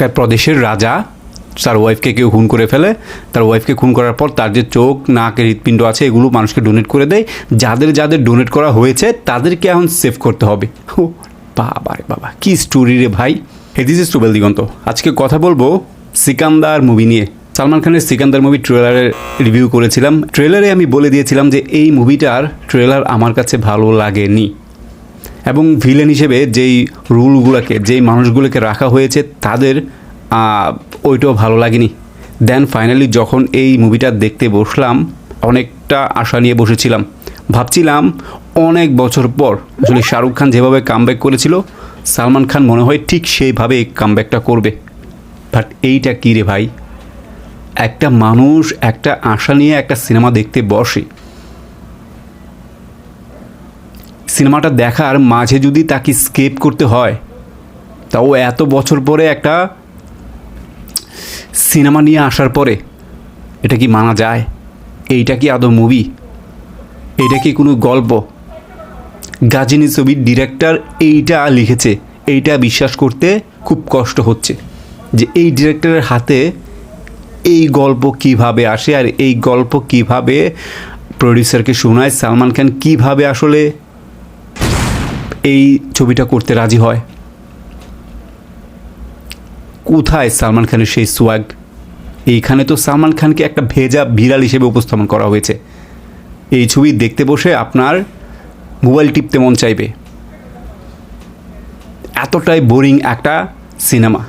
একটা প্রদেশের রাজা তার ওয়াইফকে কেউ খুন করে ফেলে। তার ওয়াইফকে খুন করার পর তার যে চোখ নাকের হৃৎপিণ্ড আছে এগুলো মানুষকে ডোনেট করে দেয়। যাদের যাদের ডোনেট করা হয়েছে তাদেরকে এখন সেভ করতে হবে। ও বাবা রে বাবা কী স্টোরি রে ভাই। হেদিস ইস টুবেল দিগন্ত আজকে কথা বলব সিকান্দার মুভি নিয়ে। সালমান খানের সিকান্দার মুভি ট্রেলারের রিভিউ করেছিলাম। ট্রেলারে আমি বলে দিয়েছিলাম যে এই মুভিটার ট্রেলার আমার কাছে ভালো লাগেনি। এবং ভিলেন হিসেবে যেই রুলগুলোকে, যেই মানুষগুলোকে রাখা হয়েছে, তাদের ওইটাও ভালো লাগেনি। দেন ফাইনালি যখন এই মুভিটা দেখতে বসলাম, অনেকটা আশা নিয়ে বসেছিলাম। ভাবছিলাম অনেক বছর পর আসলে শাহরুখ খান যেভাবে কামব্যাক করেছিল, সালমান খান মনে হয় ঠিক সেইভাবে কামব্যাকটা করবে। বাট এইটা কী রে ভাই? একটা মানুষ একটা আশা নিয়ে একটা সিনেমা দেখতে বসে। সিনেমাটা দেখার মাঝে যদি তাকে স্কেপ করতে হয়, তাও এত বছর পরে একটা সিনেমা নিয়ে আসার পরে এটা কি মানা যায়? এইটা কি আদৌ মুভি এটা কি কোনো গল্প? গাজিনী ছবির ডিরেক্টর এইটা লিখেছে, এইটা বিশ্বাস করতে খুব কষ্ট হচ্ছে যে এই ডিরেক্টরের হাতে এই গল্প কীভাবে আসে আর এই গল্প কীভাবে প্রডিউসারকে শোনায়, সালমান খান কীভাবে আসলে এই ছবিটা করতে রাজি হয়। কোথায় সালমান খানের সেই সোয়াগ? এইখানে তো সালমান খানকে একটা ভেজা বিড়াল হিসেবে উপস্থাপন করা হয়েছে। এই ছবি দেখতে বসে আপনার মোবাইল টিপতে মন চাইবে। এতটাই বোরিং একটা সিনেমা।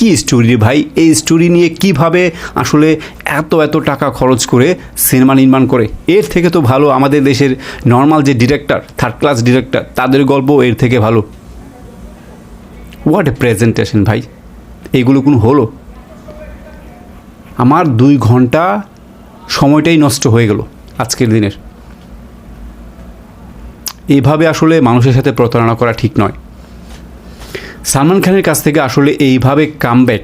কি স্টোরি রে ভাই? এই স্টোরি নিয়ে কীভাবে আসলে এত এত টাকা খরচ করে সিনেমা নির্মাণ করে? এর থেকে তো ভালো আমাদের দেশের নর্মাল যে ডিরেক্টর থার্ড ক্লাস ডিরেক্টর তাদের গল্প এর থেকে ভালো। হোয়াট এ প্রেজেন্টেশন ভাই! এগুলো কোনো হলো? আমার দুই ঘণ্টা সময়টাই নষ্ট হয়ে গেল আজকের দিনের। এইভাবে আসলে মানুষের সাথে প্রতারণা করা ঠিক নয়। সালমান খানের কাছ থেকে আসলে এইভাবে কামব্যাক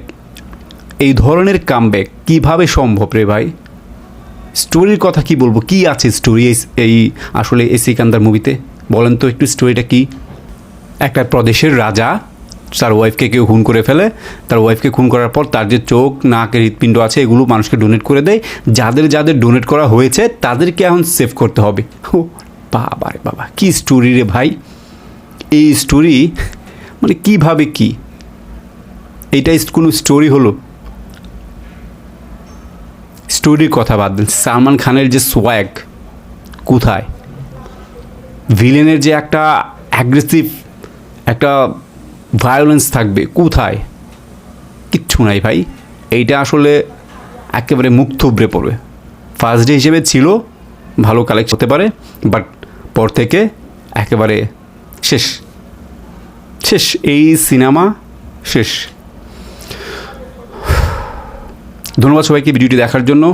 এই ধরনের কামব্যাক কীভাবে সম্ভব রে ভাই? স্টোরির কথা কি বলব? কি আছে স্টোরি এই আসলে এই সিকান্দার মুভিতে বলেন তো একটু স্টোরিটা কি? একটা প্রদেশের রাজা, তার ওয়াইফকে কেউ খুন করে ফেলে, তার ওয়াইফকে খুন করার পর তার যে চোখ নাকের হৃৎপিণ্ড আছে, এগুলো মানুষকে ডোনেট করে দেয়। যাদের যাদের ডোনেট করা হয়েছে, তাদেরকে এখন সেভ করতে হবে। ও বাবা রে বাবা, কি স্টোরি রে ভাই? এই স্টোরি মানে কীভাবে কি? এইটাই কোনো স্টোরি হলো। স্টোরির কথা বাদ দেন। সালমান খানের যে সোয়াগ কোথায়? ভিলেনের যে একটা অ্যাগ্রেসিভ একটা ভায়োলেন্স থাকবে, কোথায়? কিচ্ছু নাই ভাই। এইটা আসলে একেবারে মুখ থুবড়ে পড়বে। ফার্স্ট ডে হিসেবে ছিল, ভালো কালেক্ট হতে পারে বাট পর থেকে একেবারে শেষ। শেষ এই সিনেমা শেষ। ধন্যবাদ সবাইকে ভিডিওটি দেখার জন্য।